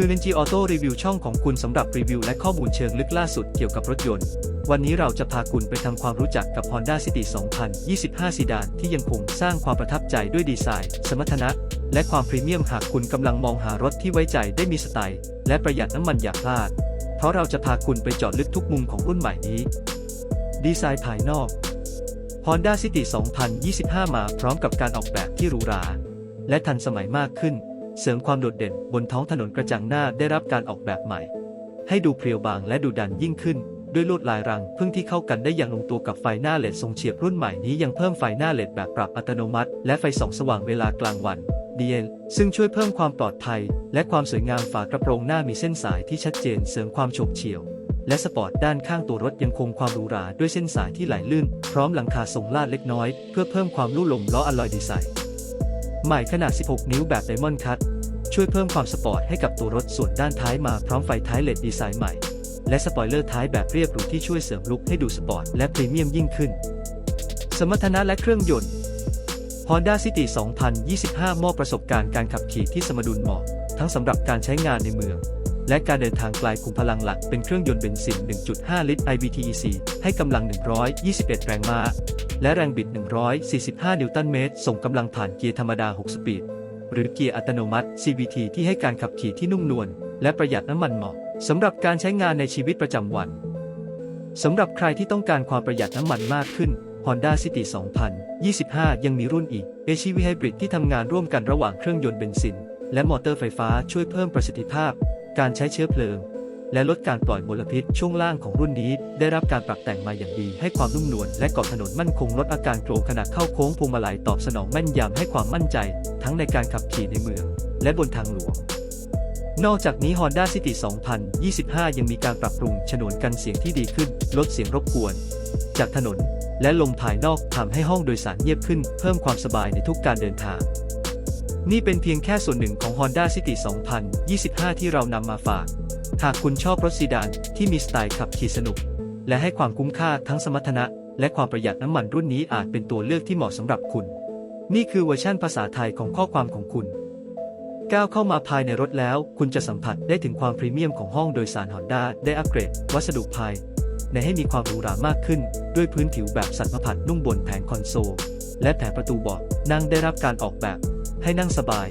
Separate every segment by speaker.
Speaker 1: คือ n น g Auto Review ช่องของคุณสำหรับรีวิวและข้อมูลเชิงลึกล่าสุดเกี่ยวกับรถยนต์ วันนี้เราจะพาคุณไปทำความรู้จักกับ Honda City 2025 ซีดานที่ยังคงสร้างความประทับใจด้วยดีไซน์ สมรรถนะ และความพรีเมียมหากคุณกำลังมองหารถที่ไว้ใจได้มีสไตล์ และประหยัดน้ำมันอย่าพลาด เพราะเราจะพาคุณไปเจาะลึกทุกมุมของรุ่นใหม่นี้ ดีไซน์ภายนอก Honda City 2025 มาพร้อมกับการออกแบบที่หรูหราและทันสมัยมากขึ้น เสริมความโดดเด่นบนท้องถนนกระจังหน้าได้รับการออกแบบใหม่ ให้ดูเพรียวบางและดูดันยิ่งขึ้น ด้วยลวดลายรังพึ่งที่เข้ากันได้อย่างลงตัวกับไฟหน้าเลดทรงเฉียบรุ่นใหม่นี้ยังเพิ่มไฟหน้าเลดแบบปรับอัตโนมัติ และไฟส่องสว่างเวลากลางวัน DL ซึ่งช่วยเพิ่มความปลอดภัย และความสวยงามฝากระโปรงหน้ามีเส้นสายที่ชัดเจนเสริมความโฉบเฉี่ยว และสปอร์ตด้านข้างตัวรถยังคงความหรูหราด้วยเส้นสายที่ไหลลื่น พร้อมหลังคาทรงลาดเล็กน้อย เพื่อเพิ่มความลู่ลมล้ออลลอยดีไซน์ ใหม่ขนาด 16 นิ้วแบบไดมอนด์คัตช่วยเพิ่มความสปอร์ตให้กับตัวรถส่วนด้านท้ายมาพร้อมไฟท้ายเลดดีไซน์ใหม่ และสปอยเลอร์ท้ายแบบเรียบหรูที่ช่วยเสริมลุคให้ดูสปอร์ตและพรีเมียมยิ่งขึ้น สมรรถนะและเครื่องยนต์ Honda City 2025 มอบประสบการณ์การขับขี่ที่สมดุลเหมาะ ทั้งสำหรับการใช้งานในเมือง และการเดินทางไกลคุมพลังหลักเป็นเครื่องยนต์เบนซิน 1.5 ลิตร IVTEC ให้กำลัง 121 แรงม้า และแรงบิด 145 นิวตันเมตร ส่งกำลังผ่านเกียร์ธรรมดา 6 สปีด หรือเกียร์อัตโนมัติ CVT ที่ให้การขับขี่ที่นุ่มนวลและประหยัดน้ำมันเหมาะสำหรับการใช้งานในชีวิตประจำวันสำหรับใครที่ต้องการความประหยัดน้ำมันมากขึ้น Honda City 2025 ยังมีรุ่นอีก HEV Hybrid ที่ทำงานร่วมกันระหว่างเครื่องยนต์เบนซิน และมอเตอร์ไฟฟ้าช่วยเพิ่มประสิทธิภาพ การใช้เชื้อเพลิง และลดการปล่อยมลพิษช่วงล่างของรุ่นนี้ ได้รับการปรับแต่งมาอย่างดีให้ความนุ่มนวลและเกาะถนนมั่นคงลดอาการโกรงขณะเข้าโค้งพวงมาลัยตอบสนองแม่นยำให้ความมั่นใจ ทั้งในการขับขี่ในเมือง และบนทางหลวงนอกจากนี้ Honda City 2025 ยังมีการปรับปรุงฉนวนกันเสียงที่ดีขึ้น ลดเสียงรบกวน จากถนน และลมภายนอกทำให้ห้องโดยสารเงียบขึ้น เพิ่มความสบายในทุกการเดินทาง นี่เป็นเพียงแค่ส่วนหนึ่งของ Honda City 2025 ที่เรานำมาฝาก หากคุณชอบรถซีดานที่มีสไตล์ขับขี่สนุก และให้ความคุ้มค่าทั้งสมรรถนะ และความประหยัดน้ำมันรุ่นนี้อาจเป็นตัวเลือกที่เหมาะสำหรับคุณ นี่คือเวอร์ชั่นภาษาไทยของข้อความของคุณ ก้าวเข้ามาภายในรถแล้ว คุณจะสัมผัสได้ถึงความพรีเมียมของห้องโดยสาร Honda ได้อัปเกรด วัสดุภายในให้มีความหรูหรามากขึ้น ด้วยพื้นผิวแบบสันมผัดนุ่มบนแผงคอนโซลและแผงประตูเบาะนั่งได้รับการออกแบบ ให้นั่งสบาย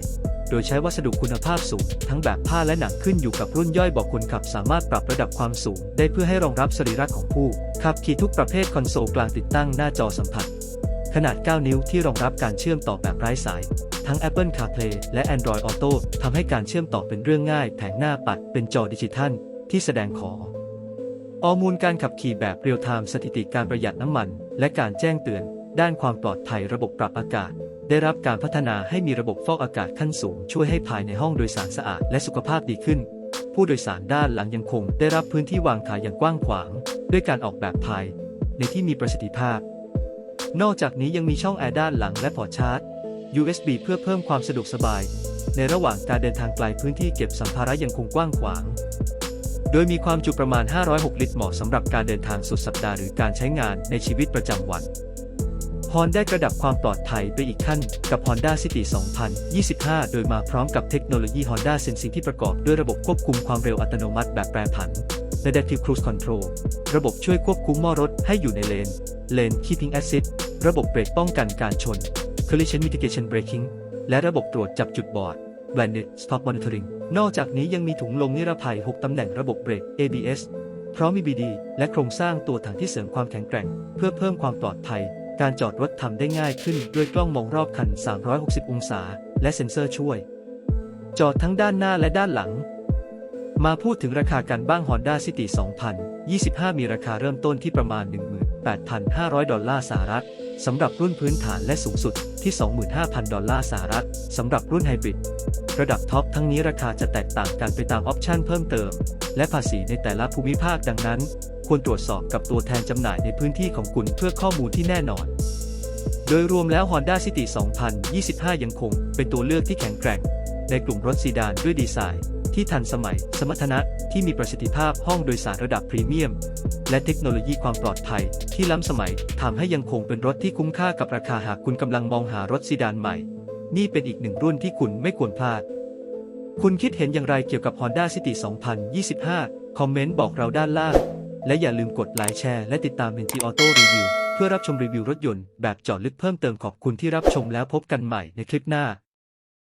Speaker 1: โดยใช้วัสดุคุณภาพสูง ทั้งแบบผ้าและหนังขึ้นอยู่กับรุ่นย่อยบอกคนขับสามารถปรับระดับความสูง ได้เพื่อให้รองรับสรีระของผู้ขับขี่ทุกประเภทคอนโซลกลางติดตั้งหน้าจอสัมผัส ขนาด 9 นิ้วที่รองรับการเชื่อมต่อแบบไร้สาย ทั้ง Apple CarPlay และ Android Auto ทำให้การเชื่อมต่อเป็นเรื่องง่าย แผงหน้าปัดเป็นจอดิจิทัล ที่แสดงขอข้อมูลการขับขี่แบบเรียลไทม์สถิติการประหยัดน้ำมัน และการแจ้งเตือน ด้านความปลอดภัยระบบปรับอากาศ ได้รับการพัฒนาให้มีระบบฟอกอากาศขั้นสูง ช่วยให้ภายในห้องโดยสารสะอาดและสุขภาพดีขึ้น ผู้โดยสารด้านหลังยังคงได้รับพื้นที่วางขาอย่างกว้างขวาง ด้วยการออกแบบภาย ในที่มีประสิทธิภาพ นอกจากนี้ยังมีช่องแอร์ด้านหลังและพอร์ตชาร์จ USB เพื่อเพิ่มความสะดวกสบาย ในระหว่างการเดินทางไกลพื้นที่เก็บสัมภาระยังคงกว้างขวาง โดยมีความจุประมาณ 506 ลิตรเหมาะสำหรับการเดินทางสุดสัปดาห์หรือการใช้งานในชีวิตประจำวัน ฮอนได้ระดับความปลอดภัยไปอีกขั้นกับ Honda City 2025 โดยมาพร้อมกับเทคโนโลยี Honda Sensing ที่ประกอบด้วยระบบควบคุมความเร็วอัตโนมัติแบบแปรผัน Adaptive Cruise Control ระบบช่วยควบคุมม้อรถให้อยู่ในเลน Lane Keeping Assist ระบบเบรกป้องกันการชน Collision Mitigation Braking และระบบตรวจจับจุดบอด Blinded Stop Monitoring นอกจากนี้ยังมีถุงลมนิรภัย 6 ตำแหน่งระบบเบรก ABS พร้อมมี BD และโครงสร้างตัวถังที่เสริมความแข็งแกร่ง เพื่อเพิ่มความปลอดภัย การจอดรถทำได้ง่ายขึ้นด้วยกล้องมองรอบคัน 360 องศา และเซ็นเซอร์ช่วย จอดทั้งด้านหน้าและด้านหลัง มาพูดถึงราคากันบ้าง Honda City 2025 มีราคาเริ่มต้นที่ประมาณ 18,500 ดอลลาร์สหรัฐสำหรับรุ่นพื้นฐานและสูงสุดที่ 25,000 ดอลลาร์สหรัฐสำหรับรุ่นไฮบริดระดับท็อปทั้งนี้ราคาจะแตกต่างกันไปตามออปชันเพิ่มเติม และภาษีในแต่ละภูมิภาคดังนั้น ควรตรวจสอบกับตัวแทนจำหน่ายในพื้นที่ของคุณเพื่อข้อมูลที่แน่นอน โดยรวมแล้ว Honda City 2025 ยังคงเป็นตัวเลือกที่แข็งแกร่ง ในกลุ่มรถซีดานด้วยดีไซน์ ที่ทันสมัย สมรรถนะที่มีประสิทธิภาพห้องโดยสารระดับพรีเมียม และเทคโนโลยีความปลอดภัย ที่ล้ำสมัยทำให้ยังคงเป็นรถที่คุ้มค่ากับราคาหากคุณกำลังมองหารถซีดานใหม่ นี่เป็นอีกหนึ่งรุ่นที่คุณไม่ควรพลาดคุณคิดเห็นอย่างไรเกี่ยวกับ Honda City 2025 คอมเมนต์บอกเราด้านล่าง และอย่าลืมกดไลค์แชร์และติดตาม NG Auto Review เพื่อรับชมรีวิวรถยนต์แบบเจาะลึกเพิ่มเติมขอบคุณที่รับชมแล้วพบกันใหม่ในคลิปหน้า